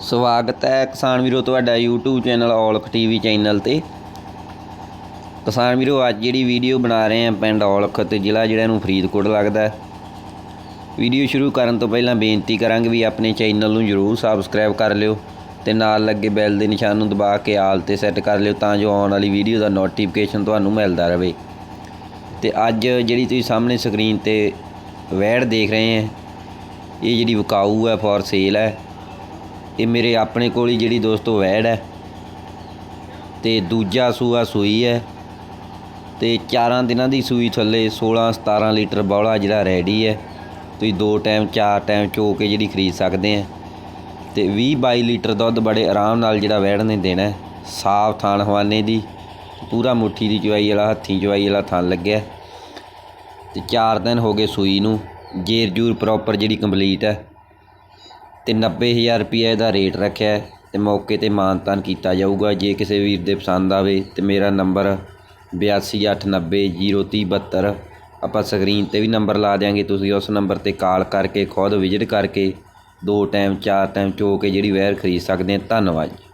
ਸਵਾਗਤ ਹੈ ਕਿਸਾਨ ਵੀਰੋ ਤੁਹਾਡਾ YouTube channel Aulakh TV channel ਤੇ। ਕਿਸਾਨ ਵੀਰੋ, ਅੱਜ ਜਿਹੜੀ ਵੀਡੀਓ ਬਣਾ ਰਹੇ ਹਾਂ ਪਿੰਡ ਔਲਖ ਤੇ ਜ਼ਿਲ੍ਹਾ ਜਿਹੜਾ ਨੂੰ ਫਰੀਦਕੋਟ ਲੱਗਦਾ ਹੈ। ਵੀਡੀਓ ਸ਼ੁਰੂ ਕਰਨ ਤੋਂ ਪਹਿਲਾਂ ਬੇਨਤੀ ਕਰਾਂਗੇ ਵੀ ਆਪਣੇ ਚੈਨਲ ਨੂੰ ਜਰੂਰ ਸਬਸਕ੍ਰਾਈਬ ਕਰ ਲਿਓ ਤੇ ਨਾਲ ਲੱਗੇ ਬੈਲ ਦੇ ਨਿਸ਼ਾਨ ਨੂੰ ਦਬਾ ਕੇ ਆਲ ਤੇ ਸੈੱਟ ਕਰ ਲਿਓ ਤਾਂ ਜੋ ਆਉਣ ਵਾਲੀ ਵੀਡੀਓ ਦਾ ਨੋਟੀਫਿਕੇਸ਼ਨ ਤੁਹਾਨੂੰ ਮਿਲਦਾ ਰਹੇ। ਤੇ ਅੱਜ ਜਿਹੜੀ ਤੁਸੀਂ ਸਾਹਮਣੇ ਸਕਰੀਨ ਤੇ ਵੈੜ ਦੇਖ ਰਹੇ ਹੈ, ਇਹ ਜਿਹੜੀ ਵਿਕਾਊ ਹੈ ਫॉर ਸੇਲ ਹੈ ਇਹ ਮੇਰੇ ਆਪਣੇ ਕੋਲ ਹੀ ਜਿਹੜੀ ਦੋਸਤੋ ਵੈੜ ਹੈ। ਤੇ ਦੂਜਾ ਸੂਆ ਸੂਈ ਹੈ। ਤੇ ਚਾਰਾਂ ਦਿਨਾਂ ਦੀ ਸੂਈ ਥੱਲੇ 16 17 ਲੀਟਰ ਬੌਲਾ ਜਿਹੜਾ ਰੈਡੀ ਹੈ। ਤੁਸੀਂ ਦੋ ਟਾਈਮ, ਚਾਰ ਟਾਈਮ ਚੋ ਕੇ ਜਿਹੜੀ ਖਰੀਦ ਸਕਦੇ ਆ ਤੇ 20 22 ਲੀਟਰ ਦੁੱਧ ਬੜੇ ਆਰਾਮ ਨਾਲ ਜਿਹੜਾ ਵੈੜ ਨੇ ਦੇਣਾ ਹੈ। ਸਾਫ਼ ਥਾਣ ਹਵਾਨੇ ਦੀ, ਪੂਰਾ ਮੁੱਠੀ ਦੀ ਚਵਾਈ ਵਾਲਾ, ਹੱਥੀਂ ਚਵਾਈ ਵਾਲਾ ਥਣ ਲੱਗਿਆ ਤੇ 4 ਦਿਨ ਹੋ ਗਏ ਸੂਈ ਨੂੰ, ਜੇਰ ਜੂਰ ਪ੍ਰੋਪਰ ਜਿਹੜੀ ਕੰਪਲੀਟ ਹੈ। ਅਤੇ ਨੱਬੇ ਹਜ਼ਾਰ ਰੁਪਈਆ ਇਹਦਾ ਰੇਟ ਰੱਖਿਆ ਅਤੇ ਮੌਕੇ ਤੇ ਮਾਨਤਾਨ ਕੀਤਾ ਜਾਊਗਾ। ਜੇ ਕਿਸੇ ਵੀਰ ਦੇ ਪਸੰਦ ਆਵੇ ਤਾਂ ਮੇਰਾ ਨੰਬਰ 8289003072 ਆਪਾਂ ਸਕਰੀਨ ਤੇ ਵੀ ਨੰਬਰ ਲਾ ਦਿਆਂਗੇ। ਤੁਸੀਂ ਉਸ ਨੰਬਰ ਤੇ ਕਾਲ ਕਰਕੇ, ਖੁਦ ਵਿਜ਼ਿਟ ਕਰਕੇ ਦੋ ਟਾਈਮ, ਚਾਰ ਟਾਈਮ ਚੋ ਕੇ ਜਿਹੜੀ ਵੈਰ ਖਰੀਦ ਸਕਦੇ ਆ ਧੰਨਵਾਦ ਜੀ।